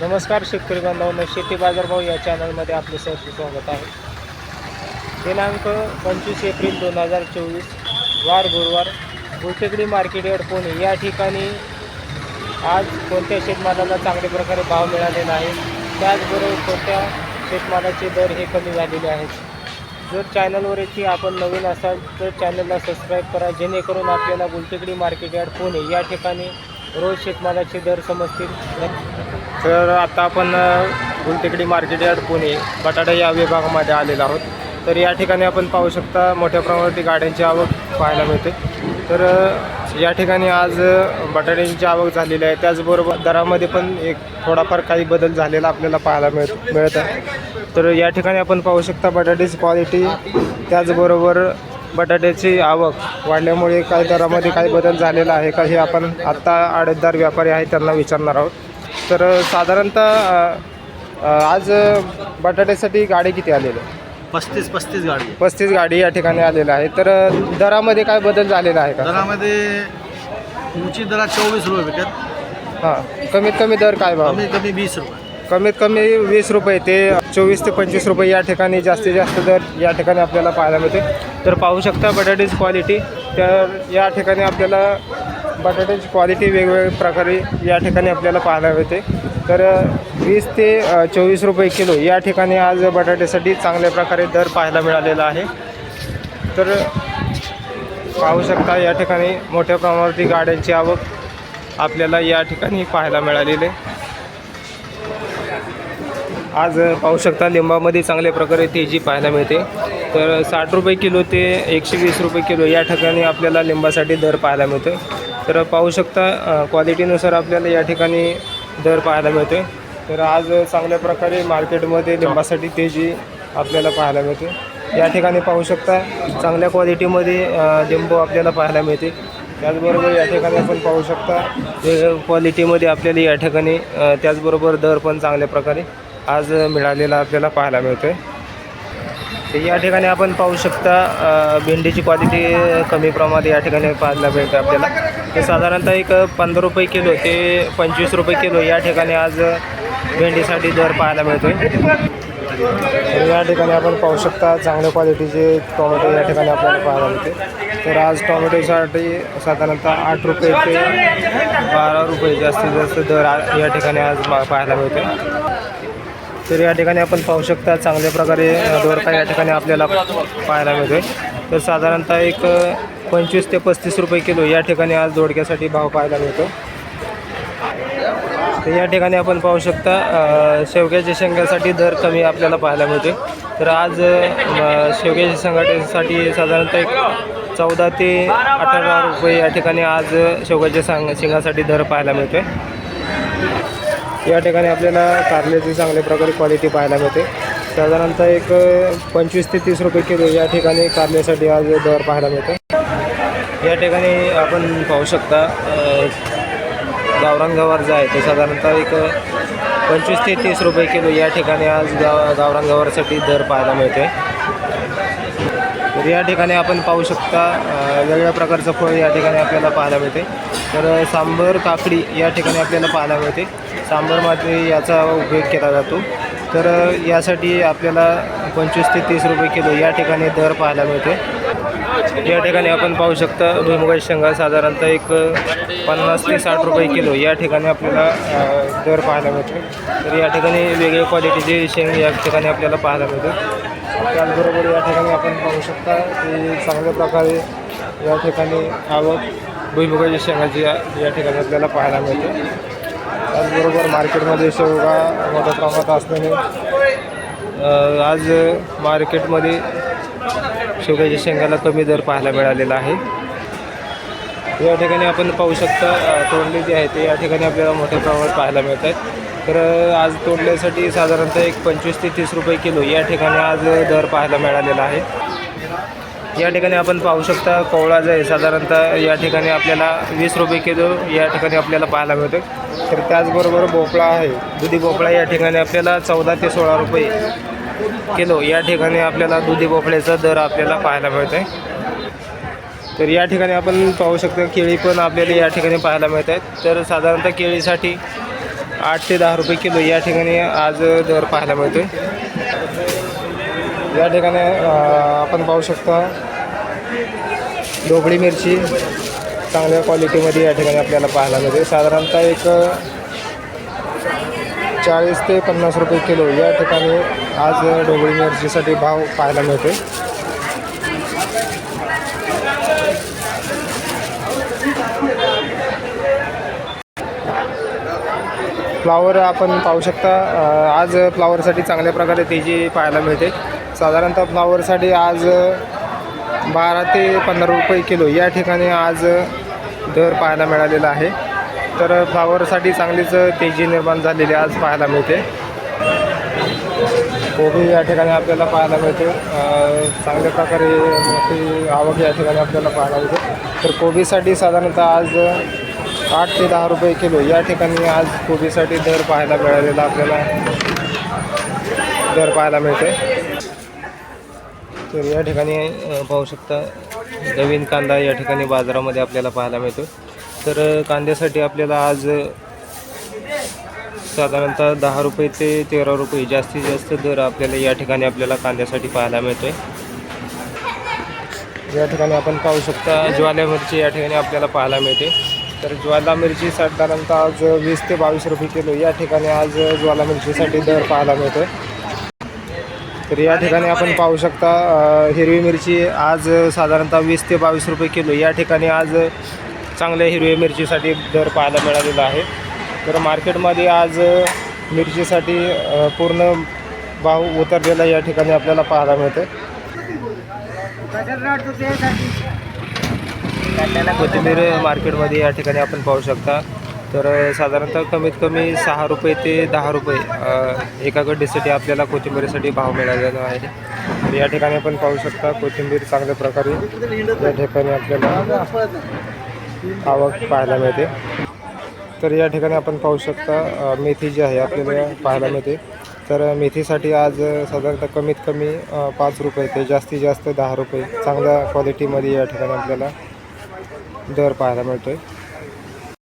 नमस्कार शेतकरी बांधवांनो शेती बाजारभाव या चॅनलमध्ये आपले सहर्ष स्वागत आहे. दिनांक पंचवीस एप्रिल दोन हजार चोवीस वार गुरुवार गुलटेकडी मार्केट यार्ड पुणे. या ठिकाणी आज कोणत्या शेतमालाला चांगल्या प्रकारे भाव मिळालेला आहे त्याचबरोबर कोणत्या शेतमालाचे दर हे कमी झालेले आहेत? जर चॅनलवरती आपण नवीन असाल तर चॅनलला सबस्क्राईब करा जेणेकरून आपल्याला गुलटेकडी मार्केट यार्ड पुणे या ठिकाणी रोज शेतमालाचे दर समजतील. तर आता आपण गुलटेकडी मार्केट यार्ड पुणे बटाटा या विभागामध्ये आलेलो आहोत. तर या ठिकाणी आपण पाहू शकता मोठ्या प्रमाणावरती गाड्यांची आवक पाहायला मिळते. तर या ठिकाणी आज बटाट्यांची आवक झालेली आहे. त्याचबरोबर दरामध्ये पण एक थोडाफार काही बदल झालेला आपल्याला पाहायला मिळत मिळत आहे. तर या ठिकाणी आपण पाहू शकता बटाट्याची क्वालिटी त्याचबरोबर बटाट्याची आवक वाढल्यामुळे काही दरामध्ये काही बदल झालेला आहे का हे आपण आत्ता आडतदार व्यापारी आहेत त्यांना विचारणार आहोत. तर साधारणतः आज बटाट्यासाठी गाडी किती आलेली आहे पस्तीस पस्तीस गाडी. पस्तीस गाडी या ठिकाणी आलेल्या आहे तर दरामध्ये काय बदल झालेला आहे का? दरामध्ये उंची दरात चोवीस रुपये भेटत हां. कमीत कमी दर काय भाव? कमी कमी वीस रुपये. कमीत कमी वीस रुपये ते चोवीस ते पंचवीस रुपये या ठिकाणी जास्तीत जास्त दर या ठिकाणी आपल्याला पाहायला मिळते तर पाहू शकता बटाट्याची क्वालिटी तर या ठिकाणी आपल्याला बटाट्याची क्वालिटी वेगवेगळ्या प्रकारे या ठिकाणी आपल्याला पाहायला मिळते. तर वीस ते चोवीस रुपये किलो या ठिकाणी आज बटाट्यासाठी चांगल्या प्रकारे दर पाहायला मिळालेला आहे. तर पाहू शकता या ठिकाणी मोठ्या प्रमाणावरती गाड्यांची आवक आपल्याला या ठिकाणी पाहायला मिळालेली आहे. आज पाहू शकता लिंबामध्ये चांगल्या प्रकारे तेजी पाहायला मिळते. तर साठ रुपये किलो ते एकशे वीस रुपये किलो या ठिकाणी आपल्याला लिंबासाठी दर पाहायला मिळतो तर पाहू शकता क्वालिटीनुसार आपल्याला या ठिकाणी दर पाहायला मिळते तर आज चांगल्या प्रकारे मार्केटमध्ये लिंबासाठी तेजी आपल्याला पाहायला मिळते या ठिकाणी पाहू शकता चांगल्या क्वालिटीमध्ये लिंबू आपल्याला पाहायला मिळते. त्याचबरोबर या ठिकाणी आपण पाहू शकता क्वालिटीमध्ये आपल्याला या ठिकाणी त्याचबरोबर दर पण चांगल्या प्रकारे आज मिळालेला आपल्याला पाहायला मिळतो तर या ठिकाणी आपण पाहू शकता भेंडीची क्वालिटी कमी प्रमाणात या ठिकाणी पाहायला मिळते आपल्याला. ते साधारणतः एक पंधरा रुपये किलो ते पंचवीस रुपये किलो या ठिकाणी आज भेंडीसाठी दर पाहायला मिळतो तर या ठिकाणी आपण पाहू शकता चांगल्या क्वालिटीचे टोमॅटो या ठिकाणी आपल्याला पाहायला मिळते तर आज टोमॅटोसाठी साधारणतः आठ रुपये ते बारा रुपये जास्तीत जास्त दर आ- या ठिकाणी आज मा- पाहायला मिळते तर या ठिकाणी आपण पाहू शकता चांगल्या प्रकारे दर दोरका या ठिकाणी आपल्याला पाहायला मिळतो तर साधारणतः एक पंचवीस ते पस्तीस रुपये किलो या ठिकाणी आज दोडक्यासाठी भाव पाहायला मिळतो. तर या ठिकाणी आपण पाहू शकता शेवग्याच्या शेंगासाठी दर कमी आपल्याला पाहायला मिळते तर आज शेवग्याच्या शेंगासाठी साधारणतः एक चौदा ते अठरा रुपये या ठिकाणी आज शेवग्याच्या सांग शेंगासाठी दर पाहायला मिळते या ठिकाणी आपल्याला कारल्याची चांगल्या प्रकारे क्वालिटी पाहायला मिळते साधारणतः एक पंचवीस ते तीस रुपये किलो या ठिकाणी कारल्यासाठी आज दर पाहायला मिळतो या ठिकाणी आपण पाहू शकता गावरान गवार जो आहे तो साधारणतः एक पंचवीस ते तीस रुपये किलो या ठिकाणी आज गाव गावरान गवारसाठी दर पाहायला मिळते तर या ठिकाणी आपण पाहू शकता वेगवेगळ्या प्रकारचं फळ या ठिकाणी आपल्याला पाहायला मिळते तर सांबर काकडी या ठिकाणी आपल्याला पाहायला मिळते सांबरमध्ये याचा उपयोग केला जातो. तर यासाठी आपल्याला पंचवीस ते तीस रुपये किलो या ठिकाणी दर पाहायला मिळते या ठिकाणी आपण पाहू शकता भुईमुगाची शेंगा साधारणतः एक पन्नास ते साठ रुपये किलो या ठिकाणी आपल्याला दर पाहायला मिळतो. तर या ठिकाणी वेगळ्या क्वालिटीचे शेंग या ठिकाणी आपल्याला पाहायला मिळते. त्याचबरोबर या ठिकाणी आपण पाहू शकता की चांगल्या प्रकारे या ठिकाणी आवक भुईमुगाच्या शेंगाची या या ठिकाणी आपल्याला पाहायला मिळते. त्याचबरोबर मार्केटमध्ये शेवगा मोठ्या प्रमाणात असल्याने आज मार्केटमध्ये शेवग्याच्या शेंगाला कमी दर पाहायला मिळालेला आहे. या ठिकाणी आपण पाहू शकता तोंडली तोंडले जे आहे ते या ठिकाणी आपल्याला मोठ्या प्रमाणात पाहायला मिळत आहेत तर आज तोंडल्यासाठी साधारणतः एक पंचवीस ते तीस रुपये किलो या ठिकाणी आज दर पाहायला मिळालेला आहे. या ठिकाणी आपण पाहू शकता कोवळा जे आहे साधारणतः या ठिकाणी आपल्याला वीस रुपये किलो या ठिकाणी आपल्याला पाहायला मिळतो तर त्याचबरोबर भोपळा आहे दुधी भोपळा या ठिकाणी आपल्याला चौदा ते सोळा रुपये किलो. या ठिकाणी आपल्याला दुधी भोपळ्याचा दर आपल्याला पाहायला मिळतो आहे तर या ठिकाणी आपण पाहू शकतो केळी पण आपल्याला या ठिकाणी पाहायला मिळत आहेत तर साधारणतः केळीसाठी आठ ते दहा रुपये किलो या ठिकाणी आज दर पाहायला मिळतो या ठिकाणी आपण पाहू शकता ढोबळी मिरची चांगल्या क्वालिटीमध्ये या ठिकाणी आपल्याला पाहायला मिळते. साधारणतः एक चाळीस ते पन्नास रुपये किलो या ठिकाणी आज ढोबळी मिरचीसाठी भाव पाहायला मिळते फ्लावर आपण पाहू शकता आज फ्लावरसाठी चांगल्या प्रकारे तेजी पाहायला मिळते. साधारणतः फ्लावरसाठी आज बारा ते पंधरा रुपये किलो या ठिकाणी आज दर पाहायला मिळालेला आहे. तर फ्लावरसाठी चांगलीच तेजी निर्माण झालेली आज पाहायला मिळते. कोबी या ठिकाणी आपल्याला पाहायला मिळते. चांगल्या प्रकारे मोठी आवक या ठिकाणी आपल्याला पाहायला मिळते. तर कोबीसाठी साधारणतः आज आठ ते दहा रुपये किलो या ठिकाणी आज कोबीसाठी दर पाहायला मिळालेला आपल्याला दर पाहायला मिळते. तर या ठिकाणी पाहू शकता नवीन कांदा या ठिकाणी बाजारामध्ये आपल्याला पाहायला मिळतो तर कांद्यासाठी आपल्याला आज साधारणतः दहा रुपये ते तेरा रुपये जास्तीत जास्त दर आपल्याला या ठिकाणी आपल्याला कांद्यासाठी पाहायला मिळतोय. या ठिकाणी आपण पाहू शकता ज्वाला मिरची या ठिकाणी आपल्याला पाहायला मिळते. तर ज्वाला मिरची साधारणतः आज वीस ते बावीस रुपये किलो या ठिकाणी आज ज्वाला मिरचीसाठी दर पाहायला मिळतोय. तर या ठिकाणी आपण पाहू शकता हिरवी मिरची आज साधारणतः वीस ते बावीस रुपये किलो या ठिकाणी आज चांगल्या हिरवी मिरचीसाठी दर पाहायला मिळालेला आहे. तर मार्केटमध्ये आज मिरचीसाठी पूर्ण भाव उतरलेला या ठिकाणी आपल्याला पाहायला मिळते कोथिंबीर मार्केटमध्ये या ठिकाणी आपण पाहू शकता. तर साधारणतः कमीत कमी सहा रुपये ते दहा रुपये एका गड्डीसाठी आपल्याला कोथिंबीरीसाठी भाव मिळालेला आहे. तर या ठिकाणी आपण पाहू शकता कोथिंबीर चांगल्या प्रकारे या ठिकाणी आपल्याला आवक पाहायला मिळते. तर या ठिकाणी आपण पाहू शकता मेथी जी आहे आपल्याला पाहायला मिळते तर मेथीसाठी आज साधारणतः कमीत कमी पाच रुपये ते जास्तीत जास्त दहा रुपये चांगल्या क्वालिटीमध्ये या ठिकाणी आपल्याला दर पाहायला मिळतो आहे